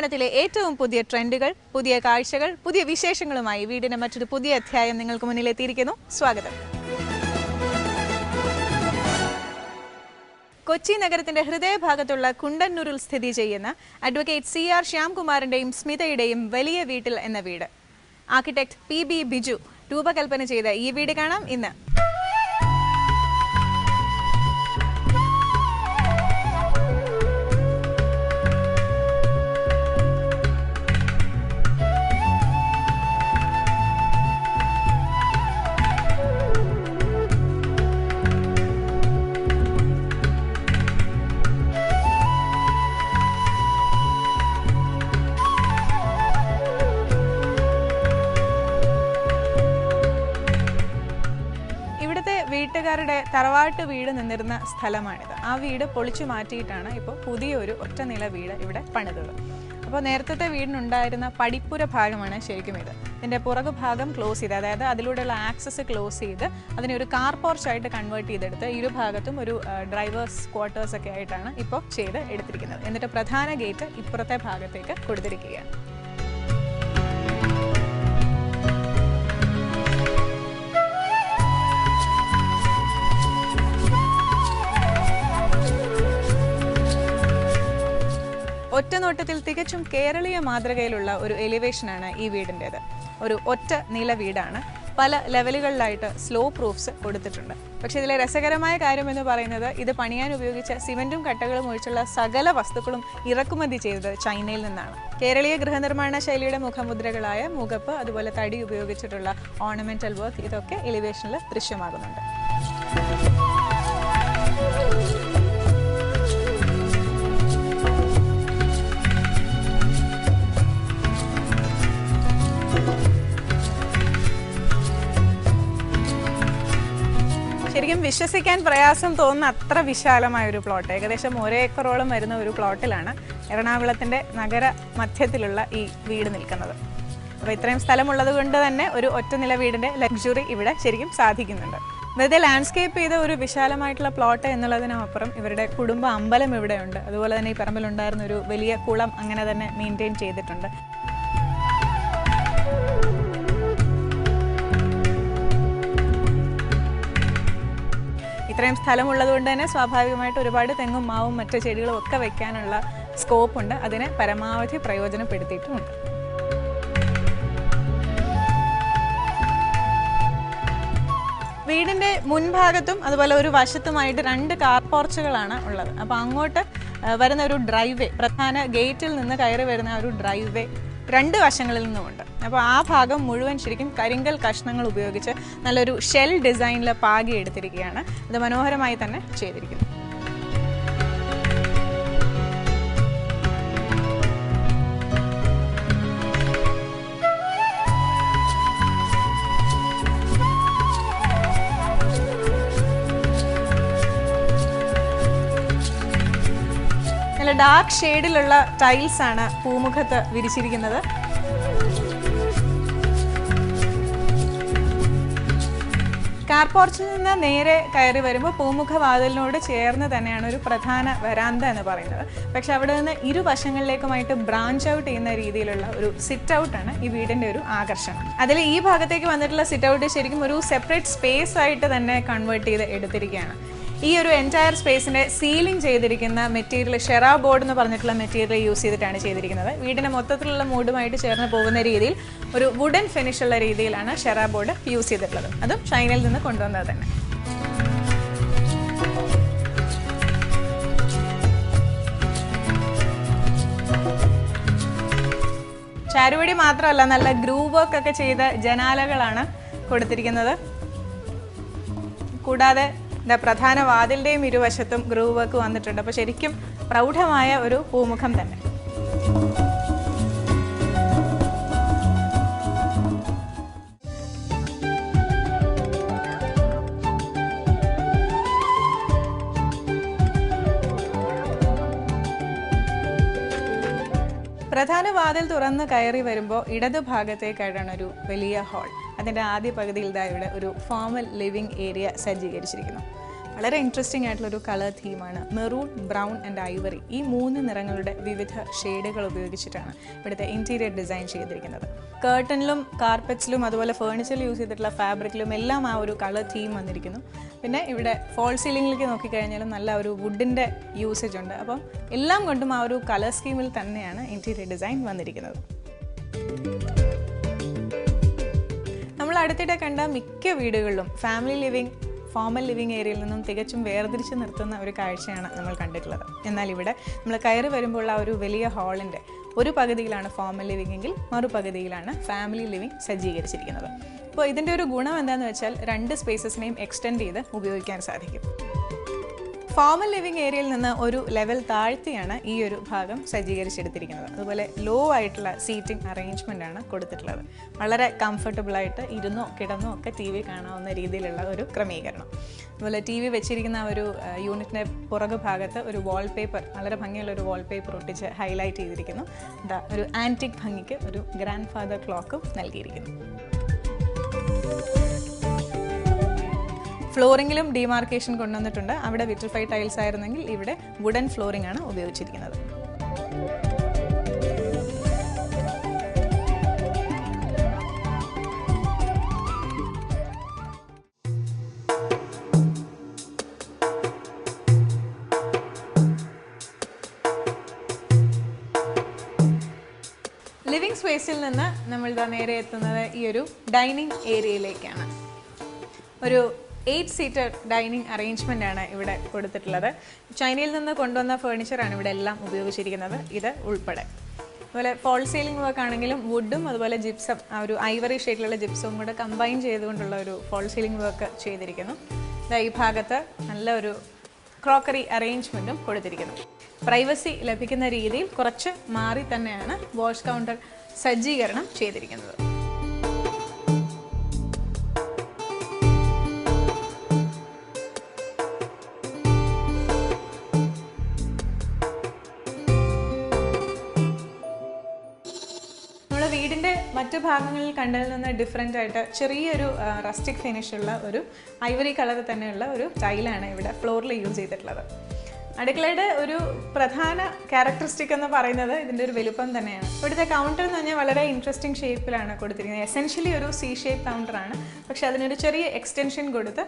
ഗൃഹനിർമ്മാണത്തിലെ ഏറ്റവും പുതിയ ട്രെൻഡുകൾ പുതിയ കാഴ്ചകൾ പുതിയ വിശേഷങ്ങളുമായി വീടിന് മറ്റൊരു പുതിയ അധ്യായം നിങ്ങൾക്ക് മുന്നിൽ എത്തിയിരിക്കുന്നു സ്വാഗതം. കൊച്ചി നഗരത്തിന്റെ ഹൃദയഭാഗത്തുള്ള കുണ്ടന്നൂരിൽ സ്ഥിതി ചെയ്യുന്ന അഡ്വക്കേറ്റ് സി ആർ ശ്യാംകുമാറിന്റെയും സ്മിതയുടെയും വലിയ വീട്ടിൽ എന്ന വീട്. ആർക്കിടെക്ട് പി ബി ബിജു രൂപകൽപ്പന ചെയ്ത ഈ വീട് കാണാം ഇന്ന്. തറവാട്ട് വീട് നിന്നിരുന്ന സ്ഥലമാണിത്. ആ വീട് പൊളിച്ചു മാറ്റിയിട്ടാണ് ഇപ്പോൾ പുതിയൊരു ഒറ്റനില വീട് ഇവിടെ പണിതത്. അപ്പോൾ നേരത്തെ വീടിനുണ്ടായിരുന്ന പടിപ്പുര ഭാഗമാണ് ശരിക്കും ഇത്. ഇതിന്റെ പുറകു ഭാഗം ക്ലോസ് ചെയ്ത് അതായത് അതിലൂടെയുള്ള ആക്സസ് ക്ലോസ് ചെയ്ത് അതിനെ ഒരു കാർ പോർച്ചായിട്ട് കൺവേർട്ട് ചെയ്തെടുത്ത് ഇരുഭാഗത്തും ഒരു ഡ്രൈവേഴ്സ് ക്വാർട്ടേഴ്സ് ഒക്കെ ആയിട്ടാണ് ഇപ്പോൾ ചെയ്ത് എടുത്തിരിക്കുന്നത്. എന്നിട്ട് പ്രധാന ഗേറ്റ് ഇപ്പുറത്തെ ഭാഗത്തേക്ക് കൊടുത്തിരിക്കുകയാണ്. ഒറ്റ നോട്ടത്തിൽ തികച്ചും കേരളീയ മാതൃകയിലുള്ള ഒരു എലിവേഷനാണ് ഈ വീടിന്റേത്. ഒരു ഒറ്റ നില വീടാണ്. പല ലെവലുകളിലായിട്ട് സ്ലോ പ്രൂഫ്സ് കൊടുത്തിട്ടുണ്ട്. പക്ഷേ ഇതിലെ രസകരമായ കാര്യം എന്ന് പറയുന്നത് ഇത് പണിയാൻ ഉപയോഗിച്ച സിമെന്റും കട്ടകളും ഒഴിച്ചുള്ള സകല വസ്തുക്കളും ഇറക്കുമതി ചെയ്തത് ചൈനയിൽ നിന്നാണ്. കേരളീയ ഗൃഹനിർമ്മാണ ശൈലിയുടെ മുഖമുദ്രകളായ മുഖപ്പ് അതുപോലെ തടി ഉപയോഗിച്ചിട്ടുള്ള ഓർണമെന്റൽ വർക്ക് ഇതൊക്കെ എലിവേഷനിൽ ദൃശ്യമാകുന്നുണ്ട്. വിശ്വസിക്കാൻ പ്രയാസം തോന്നുന്ന അത്ര വിശാലമായ ഒരു പ്ലോട്ട് ഏകദേശം ഒരേക്കറോളം വരുന്ന ഒരു പ്ലോട്ടിലാണ് എറണാകുളത്തിന്റെ നഗര മധ്യത്തിലുള്ള ഈ വീട് നിൽക്കുന്നത്. അപ്പോൾ ഇത്രയും സ്ഥലമുള്ളത് കൊണ്ട് തന്നെ ഒരു ഒറ്റനില വീടിന്റെ ലക്ഷറി ഇവിടെ ശരിക്കും സാധിക്കുന്നുണ്ട്. വെറുതെ ലാൻഡ്സ്കേപ്പ് ചെയ്ത ഒരു വിശാലമായിട്ടുള്ള പ്ലോട്ട് എന്നുള്ളതിനപ്പുറം ഇവരുടെ കുടുംബ അമ്പലം ഇവിടെയുണ്ട്. അതുപോലെ തന്നെ ഈ പറമ്പിലുണ്ടായിരുന്ന ഒരു വലിയ കുളം അങ്ങനെ തന്നെ മെയിന്റെയിൻ ചെയ്തിട്ടുണ്ട്. ഇത്രയും സ്ഥലമുള്ളത് കൊണ്ട് തന്നെ സ്വാഭാവികമായിട്ട് ഒരുപാട് തെങ്ങും മാവും മറ്റ് ചെടികളും ഒക്കെ വെക്കാനുള്ള സ്കോപ്പ് ഉണ്ട്. അതിനെ പരമാവധി പ്രയോജനപ്പെടുത്തിയിട്ടുമുണ്ട് വീടിന്റെ മുൻഭാഗത്തും അതുപോലെ ഒരു വശത്തുമായിട്ട് രണ്ട് കാർ പോർച്ചുകളാണ് ഉള്ളത്. അപ്പോൾ അങ്ങോട്ട് വരുന്ന ഒരു ഡ്രൈവ് വേ പ്രധാന ഗേറ്റിൽ നിന്ന് കയറി വരുന്ന ഒരു ഡ്രൈവ് വേ രണ്ട് വശങ്ങളിൽ നിന്നുമുണ്ട്. അപ്പോൾ ആ ഭാഗം മുഴുവൻ ശരിക്കും കരിങ്കൽ കഷ്ണങ്ങൾ ഉപയോഗിച്ച് നല്ലൊരു ഷെൽ ഡിസൈനിൽ പാകി എടുത്തിരിക്കുകയാണ് അത് മനോഹരമായി തന്നെ ചെയ്തിരിക്കുന്നു. ഡാർക്ക് ഷെയ്ഡിലുള്ള ടൈൽസ് ആണ് പൂമുഖത്ത് വിരിച്ചിരിക്കുന്നത്. കാർപോർച്ചിൽ നിന്ന് നേരെ കയറി വരുമ്പോൾ പൂമുഖ വാതിലിനോട് ചേർന്ന് തന്നെയാണ് ഒരു പ്രധാന വരാന്ത എന്ന് പറയുന്നത്. പക്ഷെ അവിടെ നിന്ന് ഇരുവശങ്ങളിലേക്കുമായിട്ട് ബ്രാഞ്ച് ഔട്ട് ചെയ്യുന്ന രീതിയിലുള്ള ഒരു സിറ്റ് ഔട്ടാണ് ഈ വീടിന്റെ ഒരു ആകർഷണം. അതിൽ ഈ ഭാഗത്തേക്ക് വന്നിട്ടുള്ള സിറ്റ് ഔട്ട് ശരിക്കും ഒരു സെപ്പറേറ്റ് സ്പേസ് ആയിട്ട് തന്നെ കൺവേർട്ട് ചെയ്ത് എടുത്തിരിക്കുകയാണ്. ഈ ഒരു എന്റയർ സ്പേസിന്റെ സീലിംഗ് ചെയ്തിരിക്കുന്ന മെറ്റീരിയൽ ഷെറാ ബോർഡ് എന്ന് പറഞ്ഞിട്ടുള്ള മെറ്റീരിയൽ യൂസ് ചെയ്തിട്ടാണ് ചെയ്തിരിക്കുന്നത്. വീടിന്റെ മൊത്തത്തിലുള്ള മൂഡുമായിട്ട് ചേർന്ന് പോകുന്ന രീതിയിൽ ഒരു വുഡൻ ഫിനിഷ് ഉള്ള രീതിയിലാണ് ഷെറാ ബോർഡ് യൂസ് ചെയ്തിട്ടുള്ളത്. അതും ചൈനയിൽ നിന്ന് കൊണ്ടുവന്നത് തന്നെ. ചാരുവടി മാത്രമല്ല നല്ല ഗ്രൂവ് വർക്ക് ഒക്കെ ചെയ്ത ജനാലകളാണ് കൊടുത്തിരിക്കുന്നത്. കൂടാതെ ദാ പ്രധാന വാതിലിന്റെയും ഇരുവശത്തും ഗ്രൂവ് വർക്ക് വന്നിട്ടുണ്ട്. അപ്പോൾ ശരിക്കും പ്രൗഢമായ ഒരു പൂമുഖം തന്നെ. പ്രധാന വാതിൽ തുറന്ന് കയറി വരുമ്പോൾ ഇടത് ഭാഗത്തേക്കായിട്ടാണ് ഒരു വലിയ ഹാൾ അതിന്റെ ആദ്യ പകുതിയിൽ ഇതാ ഇവിടെ ഒരു ഫോമൽ ലിവിംഗ് ഏരിയ സജ്ജീകരിച്ചിരിക്കുന്നു. വളരെ ഇൻട്രസ്റ്റിംഗ് ആയിട്ടുള്ളൊരു കളർ തീമാണ് മെറൂൺ ബ്രൗൺ ആൻഡ് ഐവറി ഈ മൂന്ന് നിറങ്ങളുടെ വിവിധ ഷെയ്ഡുകൾ ഉപയോഗിച്ചിട്ടാണ് ഇവിടുത്തെ ഇന്റീരിയർ ഡിസൈൻ ചെയ്തിരിക്കുന്നത്. കേർട്ടനിലും കാർപ്പറ്റ്സിലും അതുപോലെ ഫേർണിച്ചറിൽ യൂസ് ചെയ്തിട്ടുള്ള ഫാബ്രിക്കിലും എല്ലാം ആ ഒരു കളർ തീം വന്നിരിക്കുന്നു. പിന്നെ ഇവിടെ ഫോൾ സീലിംഗിലേക്ക് നോക്കിക്കഴിഞ്ഞാലും നല്ല ഒരു വുഡിന്റെ യൂസേജ് ഉണ്ട്. അപ്പം എല്ലാം കൊണ്ടും ആ ഒരു കളർ സ്കീമിൽ തന്നെയാണ് ഇന്റീരിയർ ഡിസൈൻ വന്നിരിക്കുന്നത്. നമ്മൾ അടുത്തിടെ കണ്ട മിക്ക വീടുകളിലും ഫാമിലി ലിവിങ് ഫോമൽ ലിവിങ് ഏരിയയിൽ നിന്നും തികച്ചും വേർതിരിച്ച് നിർത്തുന്ന ഒരു കാഴ്ചയാണ് നമ്മൾ കണ്ടിട്ടുള്ളത്. എന്നാൽ ഇവിടെ നമ്മൾ കയറി വരുമ്പോൾ ആ ഒരു വലിയ ഹാളിന്റെ ഒരു പകുതിയിലാണ് ഫോമൽ ലിവിംഗ് എങ്കിൽ മറുപകുതിയിലാണ് ഫാമിലി ലിവിംഗ് സജ്ജീകരിച്ചിരിക്കുന്നത്. അപ്പോൾ ഇതിന്റെ ഒരു ഗുണം എന്താണെന്ന് വെച്ചാൽ രണ്ട് സ്പേസസിനെയും എക്സ്റ്റെൻഡ് ചെയ്ത് ഉപയോഗിക്കാൻ സാധിക്കും. ഫോമൽ ലിവിംഗ് ഏരിയയിൽ നിന്ന് ഒരു ലെവൽ താഴ്ത്തിയാണ് ഈ ഒരു ഭാഗം സജ്ജീകരിച്ചെടുത്തിരിക്കുന്നത്. അതുപോലെ ലോ ആയിട്ടുള്ള സീറ്റിംഗ് അറേഞ്ച്മെന്റ് ആണ് കൊടുത്തിട്ടുള്ളത്. വളരെ കംഫർട്ടബിളായിട്ട് ഇരുന്നോ കിടന്നോ ഒക്കെ ടി വി കാണാവുന്ന രീതിയിലുള്ള ഒരു ക്രമീകരണം. അതുപോലെ ടി വി വെച്ചിരിക്കുന്ന ഒരു യൂണിറ്റിന്റെ പുറകു ഭാഗത്ത് ഒരു വാൾപേപ്പർ വളരെ ഭംഗിയുള്ള ഒരു വാൾപേപ്പർ ഒട്ടിച്ച് ഹൈലൈറ്റ് ചെയ്തിരിക്കുന്നു. എന്താ ഒരു ആന്റിക് ഭംഗിക്ക് ഒരു ഗ്രാൻഡ് ഫാദർ ക്ലോക്കും നൽകിയിരിക്കുന്നു. ഫ്ലോറിങ്ങിലും ഡിമാർക്കേഷൻ കൊണ്ടുവന്നിട്ടുണ്ട്. അവിടെ വിട്രിഫൈ ടൈൽസ് ആയിരുന്നെങ്കിൽ ഇവിടെ വുഡൻ ഫ്ലോറിംഗ് ആണ് ഉപയോഗിച്ചിരിക്കുന്നത്. ലിവിംഗ് സ്പേസിൽ നിന്ന് നമ്മൾ നേരെ എത്തുന്നത് ഈ ഒരു ഡൈനിങ് ഏരിയയിലേക്കാണ്. ഒരു എയ്റ്റ് സീറ്റർ ഡൈനിങ് അറേഞ്ച്മെന്റ് ആണ് ഇവിടെ കൊടുത്തിട്ടുള്ളത്. ചൈനയിൽ നിന്ന് കൊണ്ടുവന്ന ഫേർണിച്ചറാണ് ഇവിടെ എല്ലാം ഉപയോഗിച്ചിരിക്കുന്നത്. ഇത് ഉൾപ്പെടെ. അതുപോലെ ഫോൾ സീലിംഗ് വർക്ക് ആണെങ്കിലും വുഡും അതുപോലെ ജിപ്സം ആ ഒരു ഐവറി ഷെയ്ഡിലുള്ള ജിപ്സവും കൂടെ കമ്പൈൻ ചെയ്തുകൊണ്ടുള്ള ഒരു ഫോൾ സീലിംഗ് വർക്ക് ചെയ്തിരിക്കുന്നു. ഈ ഭാഗത്ത് നല്ല ഒരു ക്രോക്കറി അറേഞ്ച്മെന്റും കൊടുത്തിരിക്കുന്നു. പ്രൈവസി ലഭിക്കുന്ന രീതിയിൽ കുറച്ച് മാറി തന്നെയാണ് വാഷ് കൗണ്ടർ സജ്ജീകരണം ചെയ്തിരിക്കുന്നത്. മറ്റു ഭാഗങ്ങളിൽ കണ്ടതിൽ നിന്ന് ഡിഫറെന്റ് ആയിട്ട് ചെറിയൊരു റസ്റ്റിക് ഫിനിഷ് ഉള്ള ഒരു ഐവറി കളർ തന്നെയുള്ള ഒരു ടൈലാണ് ഇവിടെ ഫ്ലോറിൽ യൂസ് ചെയ്തിട്ടുള്ളത്. അടുക്കളയുടെ ഒരു പ്രധാന ക്യാരക്ടറിസ്റ്റിക് എന്ന് പറയുന്നത് ഇതിന്റെ ഒരു വലുപ്പം തന്നെയാണ്. ഇവിടുത്തെ കൗണ്ടർ എന്ന് പറഞ്ഞാൽ വളരെ ഇൻട്രസ്റ്റിംഗ് ഷേപ്പിലാണ് കൊടുത്തിരിക്കുന്നത്. എസെൻഷ്യലി ഒരു സി ഷേപ്പ് കൗണ്ടറാണ് പക്ഷെ അതിനൊരു ചെറിയ എക്സ്റ്റൻഷൻ കൊടുത്ത്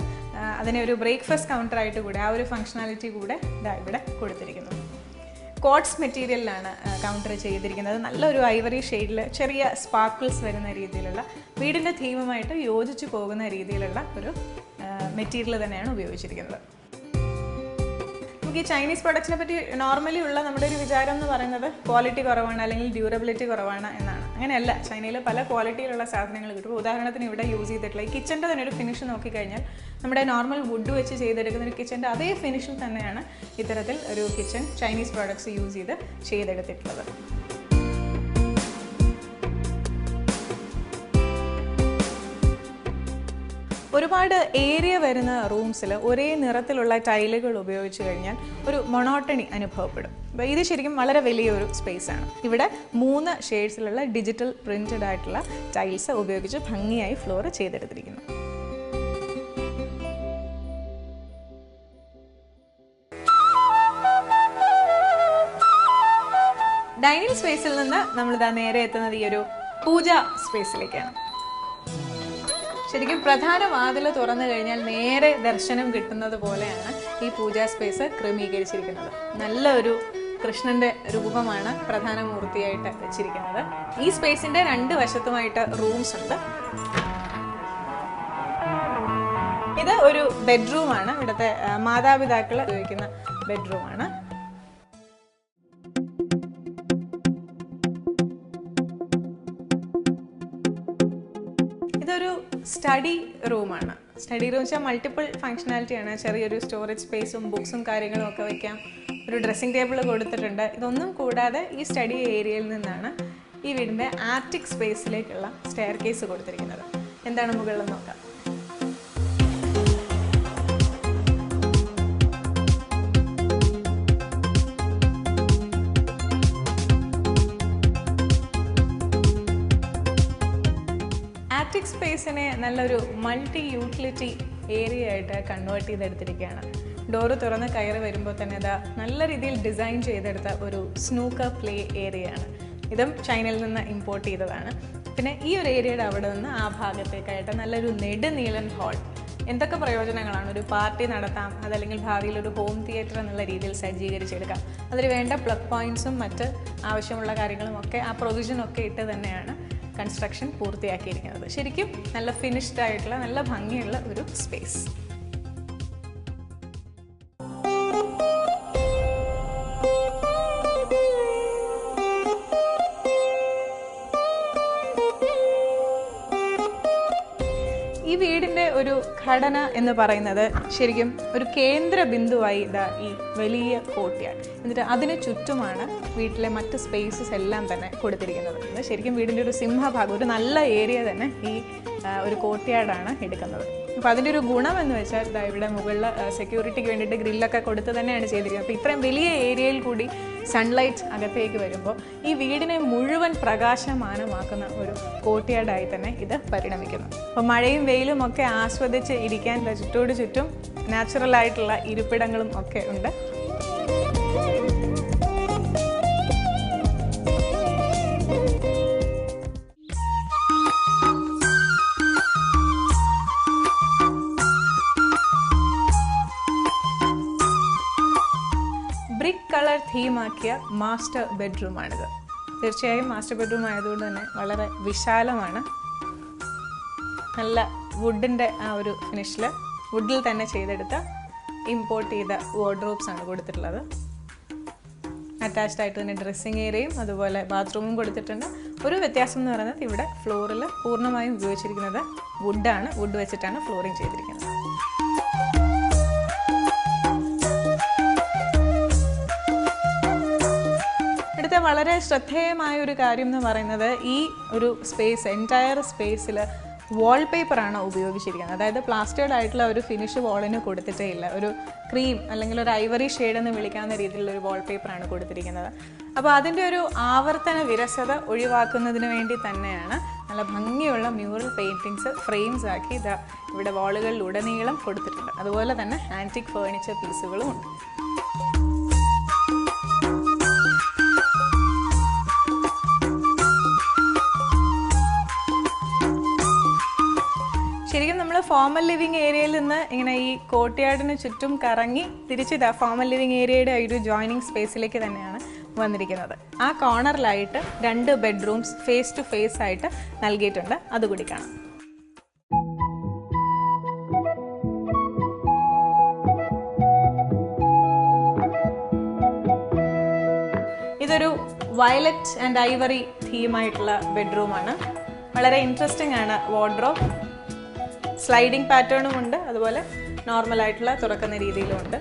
അതിനെ ഒരു ബ്രേക്ക്ഫാസ്റ്റ് കൗണ്ടറായിട്ട് കൂടെ ആ ഒരു ഫങ്ഷണാലിറ്റി കൂടെ ഇതാ ഇവിടെ കൊടുത്തിരിക്കുന്നു. കോട്സ് മെറ്റീരിയലിലാണ് കൗണ്ടർ ചെയ്തിരിക്കുന്നത്. നല്ലൊരു ഐവറി ഷെയ്ഡിൽ ചെറിയ സ്പാർക്കിൾസ് വരുന്ന രീതിയിലുള്ള വീടിന്റെ തീമുമായിട്ട് യോജിച്ച് പോകുന്ന രീതിയിലുള്ള ഒരു മെറ്റീരിയൽ തന്നെയാണ് ഉപയോഗിച്ചിരിക്കുന്നത്. നമുക്ക് ഈ ചൈനീസ് പ്രൊഡക്ട്സിനെ പറ്റി നോർമലി ഉള്ള നമ്മുടെ ഒരു വിചാരം എന്ന് പറയുന്നത് ക്വാളിറ്റി കുറവാണ് അല്ലെങ്കിൽ ഡ്യൂറബിലിറ്റി കുറവാണ് എന്നാണ്. അങ്ങനെയല്ല. ചൈനയിൽ പല ക്വാളിറ്റിയിലുള്ള സാധനങ്ങൾ കിട്ടും. ഉദാഹരണത്തിന് ഇവിടെ യൂസ് ചെയ്തിട്ടുള്ള ഈ കിച്ചന്റെ തന്നെ ഒരു ഫിനിഷ് നോക്കിക്കഴിഞ്ഞാൽ നമ്മുടെ നോർമൽ വുഡ് വെച്ച് ചെയ്തെടുക്കുന്ന ഒരു കിച്ചന്റെ അതേ ഫിനിഷിൽ തന്നെയാണ് ഇത്തരത്തിൽ ഒരു കിച്ചൺ ചൈനീസ് പ്രോഡക്ട്സ് യൂസ് ചെയ്ത് ചെയ്തെടുത്തിട്ടുള്ളത്. ഒരുപാട് ഏരിയ വരുന്ന റൂംസിൽ ഒരേ നിറത്തിലുള്ള ടൈലുകൾ ഉപയോഗിച്ച് കഴിഞ്ഞാൽ ഒരു മൊണോട്ടണി അനുഭവപ്പെടും. അപ്പോൾ ഇത് ശരിക്കും വളരെ വലിയൊരു സ്പേസ് ആണ്. ഇവിടെ മൂന്ന് ഷെയ്ഡ്സിലുള്ള ഡിജിറ്റൽ പ്രിന്റഡ് ആയിട്ടുള്ള ടൈൽസ് ഉപയോഗിച്ച് ഭംഗിയായി ഫ്ലോർ ചെയ്തെടുത്തിരിക്കുന്നു. ഡൈനിങ് സ്പേസിൽ നിന്ന് നമ്മളിതാ നേരെ എത്തുന്നത് ഈ ഒരു പൂജ സ്പേസിലേക്കാണ് ശരിക്കും പ്രധാന വാതിൽ തുറന്നു കഴിഞ്ഞാൽ നേരെ ദർശനം കിട്ടുന്നത് പോലെയാണ് ഈ പൂജാ സ്പേസ് ക്രമീകരിച്ചിരിക്കുന്നത്. നല്ലൊരു കൃഷ്ണന്റെ രൂപമാണ് പ്രധാന മൂർത്തിയായിട്ട് വെച്ചിരിക്കുന്നത്. ഈ സ്പേസിന്റെ രണ്ട് വശത്തുമായിട്ട് റൂംസ് ഉണ്ട്. ഇത് ഒരു ബെഡ്റൂമാണ് ഇവിടുത്തെ മാതാപിതാക്കൾ ഉപയോഗിക്കുന്ന ബെഡ്റൂമാണ് സ്റ്റഡി റൂമാണ് സ്റ്റഡി റൂം വെച്ചാൽ മൾട്ടിപ്പിൾ ഫങ്ഷനാലിറ്റിയാണ് ചെറിയൊരു സ്റ്റോറേജ് സ്പേസും ബുക്സും കാര്യങ്ങളും ഒക്കെ വെക്കാം. ഒരു ഡ്രസ്സിംഗ് ടേബിൾ കൊടുത്തിട്ടുണ്ട്. ഇതൊന്നും കൂടാതെ ഈ സ്റ്റഡി ഏരിയയിൽ നിന്നാണ് ഈ വീടിന്റെ ആർട്ടിക് സ്പേസിലേക്കുള്ള സ്റ്റെയർ കേസ് കൊടുത്തിരിക്കുന്നത്. എന്താണ് മുകളിൽ നോക്കാം? സ്പേസിനെ നല്ലൊരു മൾട്ടി യൂട്ടിലിറ്റി ഏരിയ ആയിട്ട് കൺവേർട്ട് ചെയ്തെടുത്തിരിക്കുകയാണ്. ഡോറ് തുറന്ന് കയറി വരുമ്പോൾ തന്നെ അത് നല്ല രീതിയിൽ ഡിസൈൻ ചെയ്തെടുത്ത ഒരു സ്നൂക്കർ പ്ലേ ഏരിയയാണ് ഇതും ചൈനയിൽ നിന്ന് ഇമ്പോർട്ട് ചെയ്തതാണ്. പിന്നെ ഈ ഒരു ഏരിയയുടെ അവിടെ നിന്ന് ആ ഭാഗത്തേക്കായിട്ട് നല്ലൊരു നെടുനീളൻ ഹാൾ എന്തൊക്കെ പ്രയോജനങ്ങളാണ്? ഒരു പാർട്ടി നടത്താം അതല്ലെങ്കിൽ ഭാവിയിൽ ഒരു ഹോം തിയേറ്റർ എന്നുള്ള രീതിയിൽ സജ്ജീകരിച്ചെടുക്കാം. അതിന് വേണ്ട പ്ലഗ് പോയിന്റ്സും മറ്റ് ആവശ്യമുള്ള കാര്യങ്ങളും ഒക്കെ ആ പ്രൊവിഷനൊക്കെ ഇട്ട് തന്നെയാണ്. കൺസ്ട്രക്ഷൻ പൂർത്തിയാക്കിയിരിക്കുന്നത്. ശരിക്കും നല്ല ഫിനിഷ്ഡ് ആയിട്ടുള്ള നല്ല ഭംഗിയുള്ള ഒരു സ്പേസ് ഘടന എന്ന് പറയുന്നത് ശരിക്കും ഒരു കേന്ദ്ര ബിന്ദുവായി ഇതാ ഈ വലിയ കോട്ടയാണ്. എന്നിട്ട് അതിന് ചുറ്റുമാണ് വീട്ടിലെ മറ്റ് സ്പേസസ് എല്ലാം തന്നെ കൊടുത്തിരിക്കുന്നത്. ശരിക്കും വീടിന്റെ ഒരു സിംഹഭാഗം ഒരു നല്ല ഏരിയ തന്നെ ഈ ഒരു കോട്ടയാടാണ് എടുക്കുന്നത്. അപ്പോൾ അതിന്റെ ഒരു ഗുണം എന്ന് വെച്ചാൽ ഇതാ ഇവിടെ മുകളിൽ സെക്യൂരിറ്റിക്ക് വേണ്ടിയിട്ട് ഗ്രില്ലൊക്കെ കൊടുത്ത് തന്നെയാണ് ചെയ്തിരിക്കുന്നത്. അപ്പോൾ ഇത്രയും വലിയ ഏരിയയിൽ കൂടി സൺലൈറ്റ് അകത്തേക്ക് വരുമ്പോൾ ഈ വീടിനെ മുഴുവൻ പ്രകാശമാനമാക്കുന്ന ഒരു കോട്ടിയാടായി തന്നെ ഇത് പരിണമിക്കുന്നു. അപ്പോൾ മഴയും വെയിലും ഒക്കെ ആസ്വദിച്ച് ഇരിക്കാൻ ചുറ്റോട് ചുറ്റും നാച്ചുറലായിട്ടുള്ള ഇരിപ്പിടങ്ങളും ഒക്കെ ഉണ്ട്. തീമാക്കിയ മാസ്റ്റർ ബെഡ്റൂമാണിത്. തീർച്ചയായും മാസ്റ്റർ ബെഡ്റൂം ആയതുകൊണ്ട് തന്നെ വളരെ വിശാലമാണ്. നല്ല വുഡിന്റെ ആ ഒരു ഫിനിഷിൽ വുഡിൽ തന്നെ ചെയ്തെടുത്ത ഇമ്പോർട്ട് ചെയ്ത വാർഡ്രോബ്സ് ആണ് കൊടുത്തിട്ടുള്ളത്. അറ്റാച്ച്ഡ് ആയിട്ട് തന്നെ ഡ്രസ്സിങ് ഏരിയയും അതുപോലെ ബാത്റൂമും കൊടുത്തിട്ടുണ്ട്. ഒരു വ്യത്യാസം എന്ന് പറയുന്നത് ഇവിടെ ഫ്ലോറിൽ പൂർണമായും ഉപയോഗിച്ചിരിക്കുന്നത് വുഡാണ് വുഡ് വെച്ചിട്ടാണ് ഫ്ലോറിങ് ചെയ്തിരിക്കുന്നത്. വളരെ ശ്രദ്ധേയമായ ഒരു കാര്യം എന്ന് പറയുന്നത് ഈ ഒരു സ്പേസ് എന്റയർ സ്പേസിൽ വാൾപേപ്പറാണ് ഉപയോഗിച്ചിരിക്കുന്നത്. അതായത് പ്ലാസ്റ്റേഡ് ആയിട്ടുള്ള ഒരു ഫിനിഷ് വാളിന് കൊടുത്തിട്ടേ ഇല്ല. ഒരു ക്രീം അല്ലെങ്കിൽ ഒരു ഐവറി ഷെയ്ഡ് എന്ന് വിളിക്കാവുന്ന രീതിയിലുള്ള ഒരു വാൾപേപ്പറാണ് കൊടുത്തിരിക്കുന്നത്. അപ്പോൾ അതിന്റെ ഒരു ആവർത്തന വിരസത ഒഴിവാക്കുന്നതിന് വേണ്ടി തന്നെയാണ് നല്ല ഭംഗിയുള്ള മ്യൂറൽ പെയിന്റിങ്സ് ഫ്രെയിംസ് ആക്കി ഇതാ ഇവിടെ വാളുകളിലുടനീളം കൊടുത്തിട്ടുണ്ട്. അതുപോലെ തന്നെ ആന്റിക് ഫേർണിച്ചർ പീസുകളും ഉണ്ട്. ഫോമൽ ലിവിങ് ഏരിയയിൽ നിന്ന് ഇങ്ങനെ ഈ കോട്ടയാടിന് ചുറ്റും കറങ്ങി തിരിച്ചിതാ ഫോമൽ ലിവിങ് ഏരിയയുടെ ഒരു ജോയിനിങ് സ്പേസിലേക്ക് തന്നെയാണ് വന്നിരിക്കുന്നത്. ആ കോർണറിലായിട്ട് രണ്ട് ബെഡ്റൂംസ് ഫേസ് ടു ഫേസ് ആയിട്ട് നൽകിയിട്ടുണ്ട്. അതുകൂടി കാണാം. ഇതൊരു വയലറ്റ് ആൻഡ് ഐവറി തീമായിട്ടുള്ള ബെഡ്റൂമാണ് വളരെ ഇൻട്രസ്റ്റിംഗ് ആണ് വാർഡ്രോബ് സ്ലൈഡിംഗ് പാറ്റേണും ഉണ്ട്. അതുപോലെ നോർമൽ ആയിട്ടുള്ള തുറക്കുന്ന രീതിയിലും ഉണ്ട്.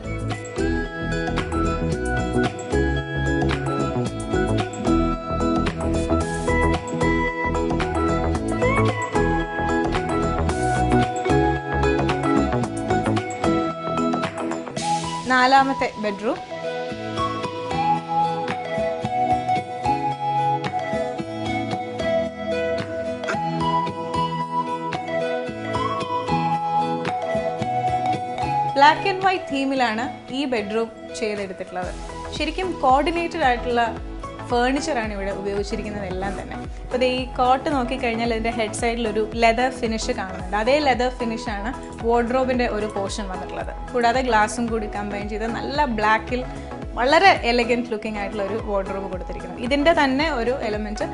നാലാമത്തെ ബെഡ്റൂം ബ്ലാക്ക് ആൻഡ് വൈറ്റ് തീമിലാണ് ഈ ബെഡ്റൂം ചെയ്തെടുത്തിട്ടുള്ളത്. ശരിക്കും കോർഡിനേറ്റഡ് ആയിട്ടുള്ള ഫേർണിച്ചറാണ് ഇവിടെ ഉപയോഗിച്ചിരിക്കുന്നത് എല്ലാം തന്നെ. അപ്പോൾ ഈ കോട്ട് നോക്കിക്കഴിഞ്ഞാൽ ഇതിന്റെ ഹെഡ് സൈഡിൽ ഒരു ലെതർ ഫിനിഷ് കാണുന്നുണ്ട്. അതേ ലെതർ ഫിനിഷാണ് വാർഡ്രോബിന്റെ ഒരു പോർഷൻ വന്നിട്ടുള്ളത്. കൂടാതെ ഗ്ലാസും കൂടി കമ്പൈൻ ചെയ്ത് നല്ല ബ്ലാക്കിൽ വളരെ എലഗന്റ് ലുക്കിംഗ് ആയിട്ടുള്ള ഒരു വാർഡ്രോബ് കൊടുത്തിരിക്കുന്നത് ഇതിന്റെ തന്നെ ഒരു എലമെന്റ്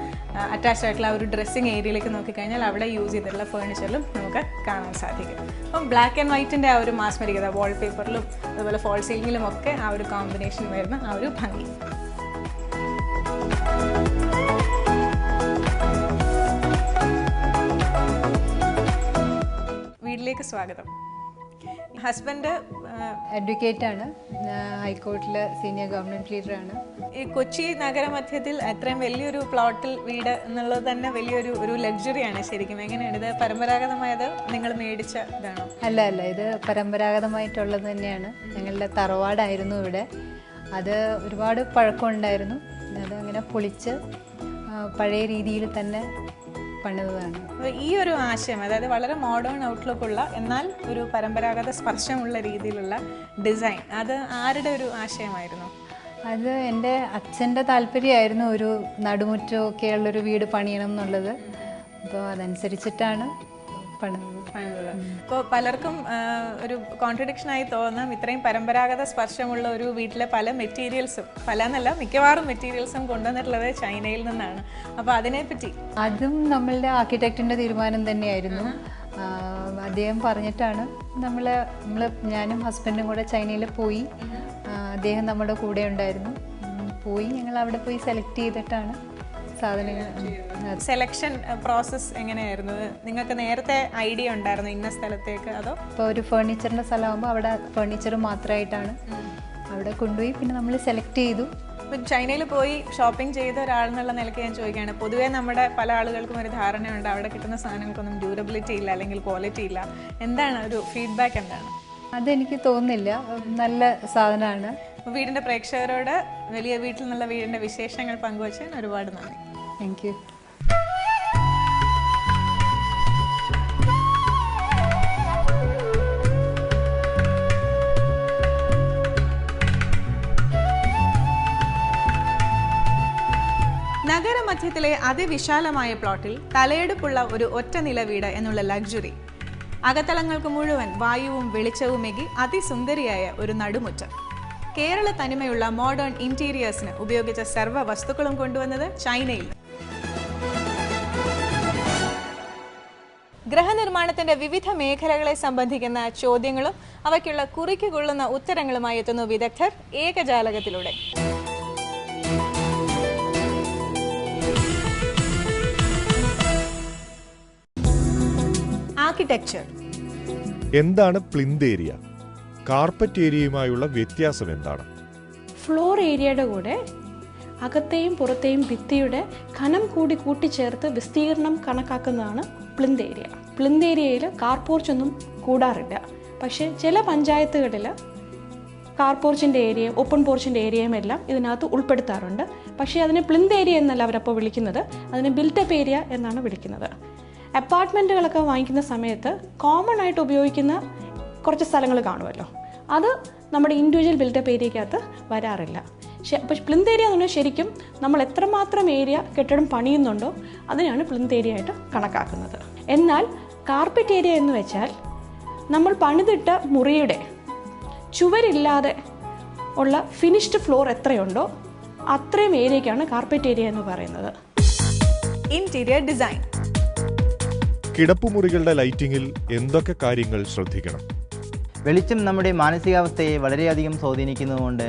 അറ്റാച്ച് ആയിട്ടുള്ള ഒരു ഡ്രസ്സിങ് ഏരിയയിലേക്ക് നോക്കിക്കഴിഞ്ഞാൽ അവിടെ യൂസ് ചെയ്തിട്ടുള്ള ഫേർണിച്ചറിലും നമുക്ക് കാണാൻ സാധിക്കും. അപ്പം ബ്ലാക്ക് ആൻഡ് വൈറ്റിന്റെ ആ ഒരു മാസ്മരികത വാൾപേപ്പറിലും അതുപോലെ ഫോൾ സീലിങ്ങിലും ഒക്കെ ആ ഒരു കോമ്പിനേഷൻ വരുന്ന ആ ഒരു ഭംഗി. വീട്ടിലേക്ക് സ്വാഗതം. ഹസ്ബൻഡ് അഡ്വക്കേറ്റ് ആണ് ഹൈക്കോർട്ടിൽ സീനിയർ ഗവൺമെന്റ് ലീഡറാണ്. ഈ കൊച്ചി നഗരമധ്യത്തിൽ അത്രയും വലിയൊരു പ്ലോട്ടിൽ വീട് എന്നുള്ളത് തന്നെ വലിയൊരു ഒരു ലക്ഷറിയാണ് ശരിക്കും. എങ്ങനെയാണ് ഇത് പരമ്പരാഗതമായത്? നിങ്ങൾ മേടിച്ച ഇതാണോ? അല്ല അല്ല. ഇത് പരമ്പരാഗതമായിട്ടുള്ളത് തന്നെയാണ്. ഞങ്ങളുടെ തറവാടായിരുന്നു ഇവിടെ. അത് ഒരുപാട് പഴക്കമുണ്ടായിരുന്നു. അത് അങ്ങനെ പൊളിച്ച് പഴയ രീതിയിൽ തന്നെ അപ്പോൾ ഈ ഒരു ആശയം അതായത് വളരെ മോഡേൺ ഔട്ട്ലുക്ക് ഉള്ള എന്നാൽ ഒരു പരമ്പരാഗത സ്പർശമുള്ള രീതിയിലുള്ള ഡിസൈൻ അത് ആരുടെ ഒരു ആശയമായിരുന്നു? അത് എന്റെ അച്ഛന്റെ താല്പര്യമായിരുന്നു ഒരു നടുമുറ്റമൊക്കെയുള്ളൊരു വീട് പണിയണം എന്നുള്ളത്. അപ്പോൾ അതനുസരിച്ചിട്ടാണ് ഇപ്പോൾ പലർക്കും ഒരു കോൺട്രഡിക്ഷൻ ആയി തോന്നാം ഇത്രയും പരമ്പരാഗത സ്പർശമുള്ള ഒരു വീട്ടിലെ പല മെറ്റീരിയൽസും പല എന്നല്ല മിക്കവാറും മെറ്റീരിയൽസും കൊണ്ടുവന്നിട്ടുള്ളത് ചൈനയിൽ നിന്നാണ്. അപ്പോൾ അതിനെപ്പറ്റി? അതും നമ്മളുടെ ആർക്കിടെക്റ്റിന്റെ തീരുമാനം തന്നെയായിരുന്നു. അദ്ദേഹം പറഞ്ഞിട്ടാണ് നമ്മൾ നമ്മൾ ഞാനും ഹസ്ബൻഡും കൂടെ ചൈനയിൽ പോയി. അദ്ദേഹം നമ്മുടെ കൂടെ ഉണ്ടായിരുന്നു. പോയി ഞങ്ങൾ അവിടെ പോയി സെലക്ട് ചെയ്തിട്ടാണ് സാധനങ്ങൾ. സെലക്ഷൻ പ്രോസസ്സ് എങ്ങനെയായിരുന്നു? നിങ്ങൾക്ക് നേരത്തെ ഐഡിയ ഉണ്ടായിരുന്നു ഇന്ന സ്ഥലത്തേക്ക്? അതോ? ഇപ്പോൾ ഒരു ഫേർണിച്ചറിന്റെ സ്ഥലമാകുമ്പോൾ അവിടെ ഫേർണിച്ചർ മാത്രമായിട്ടാണ് അവിടെ കൊണ്ടുപോയി. പിന്നെ നമ്മൾ സെലക്ട് ചെയ്തു. ഇപ്പം ചൈനയിൽ പോയി ഷോപ്പിംഗ് ചെയ്ത ഒരാളെന്നുള്ള നിലയ്ക്ക് ഞാൻ ചോദിക്കുകയാണ്. പൊതുവേ നമ്മുടെ പല ആളുകൾക്കും ഒരു ധാരണയുണ്ട്. അവിടെ കിട്ടുന്ന സാധനങ്ങൾക്കൊന്നും ഡ്യൂറബിലിറ്റി ഇല്ല അല്ലെങ്കിൽ ക്വാളിറ്റി ഇല്ല. എന്താണ് ഒരു ഫീഡ്ബാക്ക് എന്താണ്? അതെനിക്ക് തോന്നുന്നില്ല. നല്ല സാധനമാണ്. വീടിന്റെ പ്രേക്ഷകരോട് വലിയ വീട്ടിൽ നിന്നുള്ള വീടിന്റെ വിശേഷങ്ങൾ പങ്കുവച്ചതിന് ഒരുപാട് നന്ദി. Thank you. നഗരമധ്യത്തിലെ അതിവിശാലമായ പ്ലോട്ടിൽ തലയെടുപ്പുള്ള ഒരു ഒറ്റ നില വീട് എന്നുള്ള ലക്ഷറി അകത്തളങ്ങൾക്ക് മുഴുവൻ വായുവും വെളിച്ചവുമേകി അതിസുന്ദരിയായ ഒരു നടുമുറ്റം. കേരള തനിമയുള്ള മോഡേൺ ഇന്റീരിയേഴ്സിന് ഉപയോഗിച്ച സർവ വസ്തുക്കളും കൊണ്ടുവന്നത് ചൈനയിൽ. ഗ്രഹനിർമ്മാണത്തിന്റെ വിവിധ മേഖലകളെ സംബന്ധിക്കുന്ന ചോദ്യങ്ങളും അവയ്ക്കുള്ള കുറിക്ക് കൊള്ളുന്ന ഉത്തരങ്ങളുമായി എത്തുന്നു വിദഗ്ധർ ഏകജാലകത്തിലൂടെ. ആർക്കിടെക്ചർ എന്താണ് പ്ലിന്ത് ഏരിയ? കാർപ്പറ്റ് ഏരിയയുമായുള്ള വ്യത്യാസം എന്താണ്? ഫ്ലോർ ഏരിയയുടെ കൂടെ അകത്തെയും പുറത്തെയും ഭിത്തിയുടെ കനം കൂടി കൂട്ടിച്ചേർത്ത് വിസ്തീർണം കണക്കാക്കുന്നതാണ് പ്ലിന്ത് ഏരിയ. പ്ലിന്ത് ഏരിയയിൽ കാർ പോർച്ചൊന്നും കൂടാറില്ല. പക്ഷേ ചില പഞ്ചായത്തുകളിൽ കാർ പോർച്ചിന്റെ ഏരിയയും ഓപ്പൺ പോർച്ചിന്റെ ഏരിയയും എല്ലാം ഇതിനകത്ത് ഉൾപ്പെടുത്താറുണ്ട്. പക്ഷേ അതിനെ പ്ലിന്ത് ഏരിയ എന്നല്ല അവരപ്പോൾ വിളിക്കുന്നത്. അതിനെ ബിൽറ്റപ്പ് ഏരിയ എന്നാണ് വിളിക്കുന്നത്. അപ്പാർട്ട്മെന്റുകളൊക്കെ വാങ്ങിക്കുന്ന സമയത്ത് കോമൺ ആയിട്ട് ഉപയോഗിക്കുന്ന കുറച്ച് സ്ഥലങ്ങൾ കാണുമല്ലോ. അത് നമ്മുടെ ഇൻഡിവിജ്വൽ ബിൽറ്റപ്പ് ഏരിയക്കകത്ത് വരാറില്ല. പക്ഷെ പ്ലിന്ത് ഏരിയ എന്ന് പറഞ്ഞാൽ ശരിക്കും നമ്മൾ എത്രമാത്രം ഏരിയ കെട്ടിടം പണിയുന്നുണ്ടോ അതിനാണ് പ്ലിന്ത് ഏരിയ ആയിട്ട് കണക്കാക്കുന്നത്. എന്നാൽ കാർപ്പറ്റ് ഏരിയ എന്ന് വെച്ചാൽ നമ്മൾ പണിതിട്ട മുറിയുടെ ചുവരില്ലാതെ ഉള്ള ഫിനിഷ്ഡ് ഫ്ലോർ എത്രയുണ്ടോ അത്രയും ഏരിയക്കാണ് കാർപ്പറ്റ് ഏരിയ എന്ന് പറയുന്നത്. ഇന്റീരിയർ ഡിസൈൻ കിടപ്പുമുറികളുടെ ലൈറ്റിംഗിൽ എന്തൊക്കെ കാര്യങ്ങൾ ശ്രദ്ധിക്കണം? വെളിച്ചം നമ്മുടെ മാനസികാവസ്ഥയെ വളരെയധികം സ്വാധീനിക്കുന്നതുകൊണ്ട്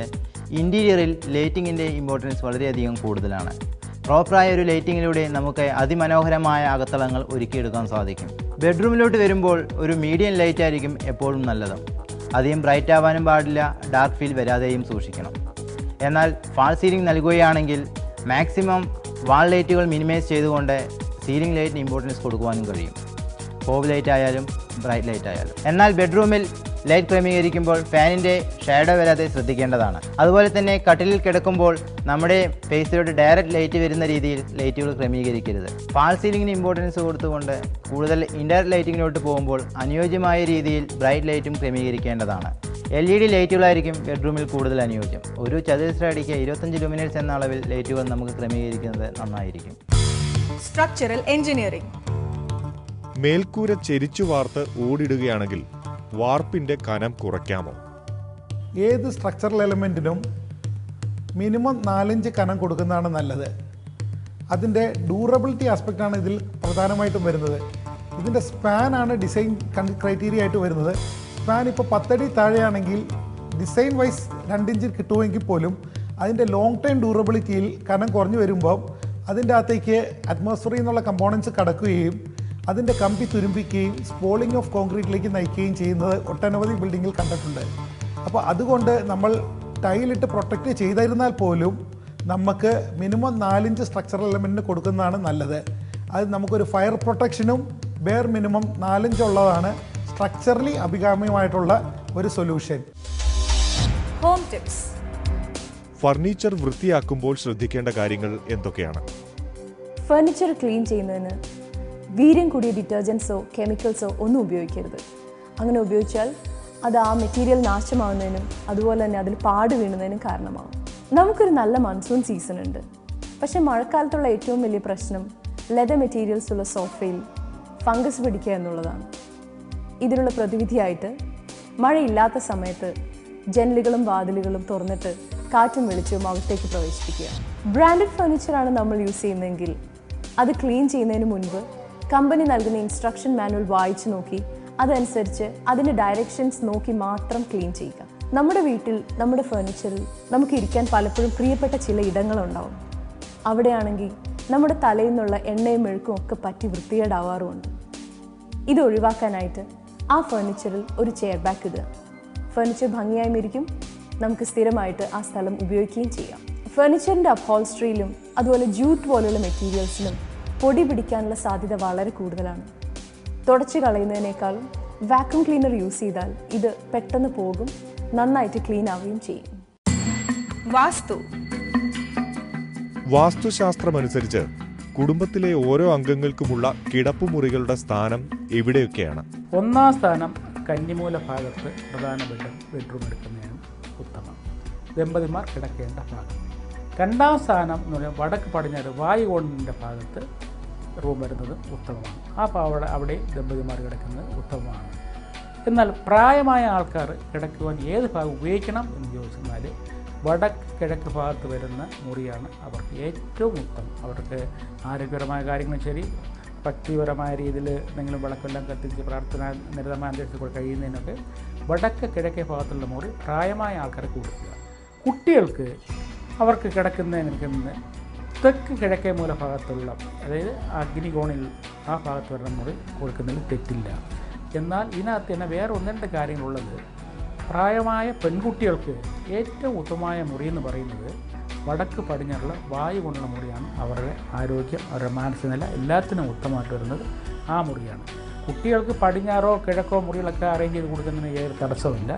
ഇന്റീരിയറിൽ ലൈറ്റിങ്ങിന്റെ ഇമ്പോർട്ടൻസ് വളരെയധികം കൂടുതലാണ്. പ്രോപ്പറായ ഒരു ലൈറ്റിങ്ങിലൂടെ നമുക്ക് അതിമനോഹരമായ അകത്തളങ്ങൾ ഒരുക്കിയെടുക്കാൻ സാധിക്കും. ബെഡ്റൂമിലോട്ട് വരുമ്പോൾ ഒരു മീഡിയം ലൈറ്റ് ആയിരിക്കും എപ്പോഴും നല്ലത്. അധികം ബ്രൈറ്റ് ആവാനും പാടില്ല ഡാർക്ക് ഫീൽ വരാതെയും സൂക്ഷിക്കണം. എന്നാൽ ഫാൾ സീലിംഗ് നൽകുകയാണെങ്കിൽ മാക്സിമം വാൾ ലൈറ്റുകൾ മിനിമൈസ് ചെയ്തുകൊണ്ട് സീലിംഗ് ലൈറ്റിന് ഇമ്പോർട്ടൻസ് കൊടുക്കുവാനും കഴിയും. ഹോബ് ലൈറ്റ് ആയാലും ബ്രൈറ്റ് ലൈറ്റ് ആയാലും. എന്നാൽ ബെഡ്റൂമിൽ ലൈറ്റ് ക്രമീകരിക്കുമ്പോൾ ഫാനിന്റെ ഷാഡോ വരാതെ ശ്രദ്ധിക്കേണ്ടതാണ്. അതുപോലെ തന്നെ കട്ടിലിൽ കിടക്കുമ്പോൾ നമ്മുടെ ഫേസിലോട്ട് ഡയറക്റ്റ് ലൈറ്റ് വരുന്ന രീതിയിൽ ലൈറ്റുകൾ ക്രമീകരിക്കരുത്. ഫാൾ സീലിംഗിന് ഇമ്പോർട്ടൻസ് കൊടുത്തുകൊണ്ട് കൂടുതൽ ഇൻഡയറക്റ്റ് ലൈറ്റിങ്ങിലോട്ട് പോകുമ്പോൾ അനുയോജ്യമായ രീതിയിൽ ബ്രൈറ്റ് ലൈറ്റും ക്രമീകരിക്കേണ്ടതാണ്. എൽ ഇ ഡി ലൈറ്റുകളായിരിക്കും ബെഡ്റൂമിൽ കൂടുതൽ അനുയോജ്യം. ഒരു ചതുരശ്ര അടിക്ക് ഇരുപത്തഞ്ച് ലുമിനേഴ്സ് എന്ന അളവിൽ ലൈറ്റുകൾ നമുക്ക് ക്രമീകരിക്കുന്നത് നന്നായിരിക്കും. സ്ട്രക്ചറൽ എഞ്ചിനീയറിംഗ് മേൽക്കൂര ചെരിച്ചു വാർത്ത് ഓടിടുകയാണെങ്കിൽ വാർപ്പിന്റെ കനം കുറയ്ക്കാമോ? ഏത് സ്ട്രക്ചറൽ എലമെന്റിനും മിനിമം നാലഞ്ച് കനം കൊടുക്കുന്നതാണ് നല്ലത്. അതിന്റെ ഡ്യൂറബിലിറ്റി ആസ്പെക്റ്റാണ് ഇതിൽ പ്രധാനമായിട്ടും വരുന്നത്. ഇതിന്റെ ആണ് ഡിസൈൻ ക്രൈറ്റീരിയ ആയിട്ട് വരുന്നത്. സ്പാൻ ഇപ്പോൾ പത്തടി താഴെയാണെങ്കിൽ ഡിസൈൻ വൈസ് രണ്ടിഞ്ച് കിട്ടുമെങ്കിൽ പോലും അതിന്റെ ലോങ് ടൈം ഡ്യൂറബിലിറ്റിയിൽ കനം കുറഞ്ഞു വരുമ്പോൾ അതിന്റെ അകത്തേക്ക് അറ്റ്മോസ്ഫിയറിൽ നിന്നുള്ള കമ്പോണൻസ് കടക്കുകയും അതിന്റെ കമ്പി തുരുമ്പിക്കുകയും സ്പോളിംഗ് ഓഫ് കോൺക്രീറ്റിലേക്ക് നയിക്കുകയും ചെയ്യുന്നത് ഒട്ടനവധി ബിൽഡിങ്ങിൽ കണ്ടിട്ടുണ്ട്. അപ്പോൾ അതുകൊണ്ട് നമ്മൾ ടൈലിട്ട് പ്രൊട്ടക്റ്റ് ചെയ്തിരുന്നാൽ പോലും നമുക്ക് മിനിമം നാലിഞ്ച് സ്ട്രക്ചറൽ എലമെന്റിന് കൊടുക്കുന്നതാണ് നല്ലത്. അത് നമുക്കൊരു ഫയർ പ്രൊട്ടക്ഷനും ബെയർ മിനിമം നാലിഞ്ചുള്ളതാണ് സ്ട്രക്ചറലി അഭികാമ്യമായിട്ടുള്ള ഒരു സൊല്യൂഷൻ ഹോം ടിപ്സ് ഫർണിച്ചർ വൃത്തിയാക്കുമ്പോൾ ശ്രദ്ധിക്കേണ്ട കാര്യങ്ങൾ എന്തൊക്കെയാണ്? ഫർണിച്ചർ ക്ലീൻ ചെയ്യുന്നതിന് വീര്യം കൂടിയ ഡിറ്റർജൻസോ കെമിക്കൽസോ ഒന്നും ഉപയോഗിക്കരുത്. അങ്ങനെ ഉപയോഗിച്ചാൽ അത് ആ മെറ്റീരിയൽ നാശമാവുന്നതിനും അതുപോലെ തന്നെ അതിൽ പാട് വീണുന്നതിനും കാരണമാകും നമുക്കൊരു നല്ല മൺസൂൺ സീസൺ ഉണ്ട്. പക്ഷേ മഴക്കാലത്തുള്ള ഏറ്റവും വലിയ പ്രശ്നം ലെതർ മെറ്റീരിയൽസ് ഉള്ള സോഫയിൽ ഫംഗസ് പിടിക്കുക എന്നുള്ളതാണ്. ഇതിനുള്ള പ്രതിവിധിയായിട്ട് മഴയില്ലാത്ത സമയത്ത് ജനലുകളും വാതിലുകളും തുറന്നിട്ട് കാറ്റും വെളിച്ചവും അകത്തേക്ക് പ്രവേശിപ്പിക്കുക. ബ്രാൻഡഡ് ഫർണിച്ചറാണ് നമ്മൾ യൂസ് ചെയ്യുന്നതെങ്കിൽ അത് ക്ലീൻ ചെയ്യുന്നതിന് മുൻപ് കമ്പനി നൽകുന്ന ഇൻസ്ട്രക്ഷൻ മാനുവൽ വായിച്ചു നോക്കി. അതനുസരിച്ച് അതിന്റെ ഡയറക്ഷൻസ് നോക്കി മാത്രം ക്ലീൻ ചെയ്യുക. നമ്മുടെ വീട്ടിൽ നമ്മുടെ ഫർണിച്ചറിൽ നമുക്ക് ഇരിക്കാൻ പലപ്പോഴും പ്രിയപ്പെട്ട ചില ഇടങ്ങളുണ്ടാവും. അവിടെയാണെങ്കിൽ നമ്മുടെ തലയിൽ നിന്നുള്ള എണ്ണയും മെഴുക്കും ഒക്കെ പറ്റി വൃത്തികേടാവാറുമുണ്ട്. ഇത് ഒഴിവാക്കാനായിട്ട് ആ ഫർണിച്ചറിൽ ഒരു ചെയർ ബാക്ക് ഇടുക. ഫർണിച്ചർ ഭംഗിയായും ഇരിക്കും നമുക്ക് സ്ഥിരമായിട്ട് ആ സ്ഥലം ഉപയോഗിക്കുകയും ചെയ്യാം. ഫർണിച്ചറിന്റെ അപ്പോൾസ്ട്രിയിലും അതുപോലെ ജ്യൂട്ട് പോലുള്ള മെറ്റീരിയൽസിലും പൊടി പിടിക്കാനുള്ള സാധ്യത വളരെ കൂടുതലാണ്. തുടച്ചു കളയുന്നതിനേക്കാളും വാക്യൂം ക്ലീനർ യൂസ് ചെയ്താൽ ഇത് പെട്ടെന്ന് പോകും നന്നായിട്ട് ക്ലീൻ ആവുകയും ചെയ്യും. വാസ്തു. വാസ്തുശാസ്ത്രമനുസരിച്ച് കുടുംബത്തിലെ ഓരോ അംഗങ്ങൾക്കുമുള്ള കിടപ്പുമുറികളുടെ സ്ഥാനം എവിടെയൊക്കെയാണ്? ഒന്നാം സ്ഥാനം കന്നിമൂല ഭാഗത്ത് പ്രധാന ബെഡ് ബെഡ്റൂം എടുക്കുന്നതാണ് ഉത്തമം. ദമ്പതിമാർ കിടക്കേണ്ട ഭാഗം. രണ്ടാം സ്ഥാനം എന്ന് പറയുന്നത് വടക്ക് പടിഞ്ഞാറ് വായുകോണിന്റെ ഭാഗത്ത് റൂം വരുന്നത് ഉത്തമമാണ്. ആ പാവട അവിടെ ദമ്പതിമാർ കിടക്കുന്നത് ഉത്തമമാണ്. എന്നാൽ പ്രായമായ ആൾക്കാർ കിടക്കുവാൻ ഏത് ഭാഗം ഉപയോഗിക്കണം എന്ന് ചോദിച്ചെന്നാൽ വടക്ക് കിഴക്ക് ഭാഗത്ത് വരുന്ന മുറിയാണ് അവർക്ക് ഏറ്റവും ഉത്തമം. അവർക്ക് ആരോഗ്യപരമായ കാര്യങ്ങളും ശരി ഭക്തിപരമായ രീതിയിൽ എന്തെങ്കിലും വിളക്കെല്ലാം കത്തിച്ച് പ്രാർത്ഥന നിരതമായ അന്തരീക്ഷത്തിൽ കൂടെ കഴിയുന്നതിനൊക്കെ വടക്ക് കിഴക്കേ ഭാഗത്തുള്ള മുറി പ്രായമായ ആൾക്കാർക്ക് കൊടുക്കുക. കുട്ടികൾക്ക് അവർക്ക് കിടക്കുന്നതിന് തെക്ക് കിഴക്കേ മൂല മൂലഭാഗത്തുള്ള അതായത് അഗ്നികോണിൽ ആ ഭാഗത്ത് വരുന്ന മുറി കൊടുക്കുന്നതിൽ തെറ്റില്ല. എന്നാൽ ഇതിനകത്ത് തന്നെ വേറെ ഒന്ന് രണ്ട് കാര്യങ്ങളുള്ളത്. പ്രായമായ പെൺകുട്ടികൾക്ക് ഏറ്റവും ഉത്തമമായ മുറി എന്ന് പറയുന്നത് വടക്ക് പടിഞ്ഞാറുള്ള വായു കൊണ്ടുള്ള മുറിയാണ്. അവരുടെ ആരോഗ്യം അവരുടെ മാനസിക നില എല്ലാത്തിനും ഉത്തമമായിട്ട് വരുന്നത് ആ മുറിയാണ്. കുട്ടികൾക്ക് പടിഞ്ഞാറോ കിഴക്കോ മുറികളൊക്കെ അറേഞ്ച് ചെയ്ത് കൊടുക്കുന്നതിന് ഏത് തടസ്സമില്ല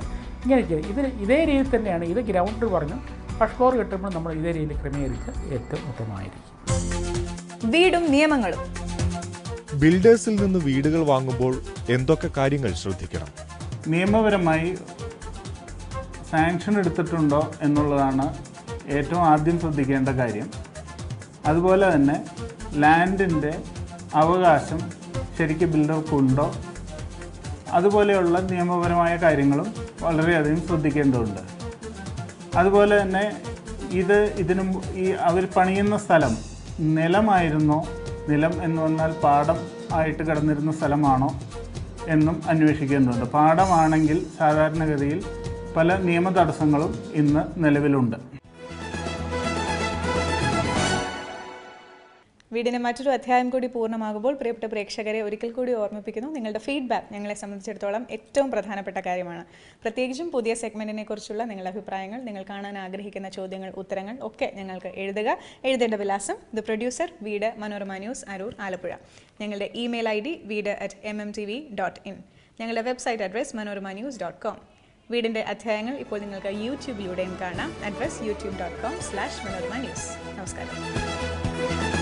ഇങ്ങനെ ചെയ്ത് ഇതിന് ഇതേ രീതിയിൽ തന്നെയാണ് ഇത് ഗ്രൗണ്ട് പറഞ്ഞു ഫസ്റ്റ് ഫ്ലോർ കിട്ടുമ്പോൾ നമ്മൾ ഇതേ രീതിയിൽ ക്രമീകരിച്ച് ഏറ്റവും ഉത്തമമായിരിക്കും. വീടും നിയമങ്ങളും. ബിൽഡേഴ്സിൽ നിന്ന് വീടുകൾ വാങ്ങുമ്പോൾ എന്തൊക്കെ കാര്യങ്ങൾ ശ്രദ്ധിക്കണം? നിയമപരമായി സാങ്ഷൻ എടുത്തിട്ടുണ്ടോ എന്നുള്ളതാണ് ഏറ്റവും ആദ്യം ശ്രദ്ധിക്കേണ്ട കാര്യം. അതുപോലെ തന്നെ ലാൻഡിന്റെ അവകാശം ശരിക്കും ബിൽഡർക്കുണ്ടോ അതുപോലെയുള്ള നിയമപരമായ കാര്യങ്ങളും വളരെയധികം ശ്രദ്ധിക്കേണ്ടതുണ്ട്. അതുപോലെ തന്നെ ഇത് ഇതിനും ഈ അവർ പണിയുന്ന സ്ഥലം നിലമായിരുന്നോ? നിലം എന്ന് പറഞ്ഞാൽ പാടം ആയിട്ട് കിടന്നിരുന്ന സ്ഥലമാണോ എന്നും അന്വേഷിക്കേണ്ടതുണ്ട്. പാടമാണെങ്കിൽ സാധാരണഗതിയിൽ പല നിയമ തടസ്സങ്ങളും ഇന്ന് നിലവിലുണ്ട്. വീടിന് മറ്റൊരു അധ്യായം കൂടി പൂർണമാകുമ്പോൾ പ്രിയപ്പെട്ട പ്രേക്ഷകരെ ഒരിക്കൽ കൂടി ഓർമ്മിപ്പിക്കുന്നു. നിങ്ങളുടെ ഫീഡ്ബാക്ക് ഞങ്ങളെ സംബന്ധിച്ചിടത്തോളം ഏറ്റവും പ്രധാനപ്പെട്ട കാര്യമാണ്. പ്രത്യേകിച്ചും പുതിയ സെഗ്മെന്റിനെ കുറിച്ചുള്ള നിങ്ങളുടെ അഭിപ്രായങ്ങൾ നിങ്ങൾ കാണാൻ ആഗ്രഹിക്കുന്ന ചോദ്യങ്ങൾ ഉത്തരങ്ങൾ ഒക്കെ ഞങ്ങൾക്ക് എഴുതുക. എഴുതേണ്ട വിലാസം ദ പ്രൊഡ്യൂസർ വീട് മനോരമ ന്യൂസ് അരൂർ ആലപ്പുഴ. ഞങ്ങളുടെ ഇമെയിൽ ഐ ഡി വീട് at M M T V dot in ഞങ്ങളുടെ website address Manorama news dot com വീടിന്റെ അധ്യായങ്ങൾ ഇപ്പോൾ നിങ്ങൾക്ക് യൂട്യൂബിലൂടെയും കാണാം. Address YouTube dot com slash Manorama news. നമസ്കാരം.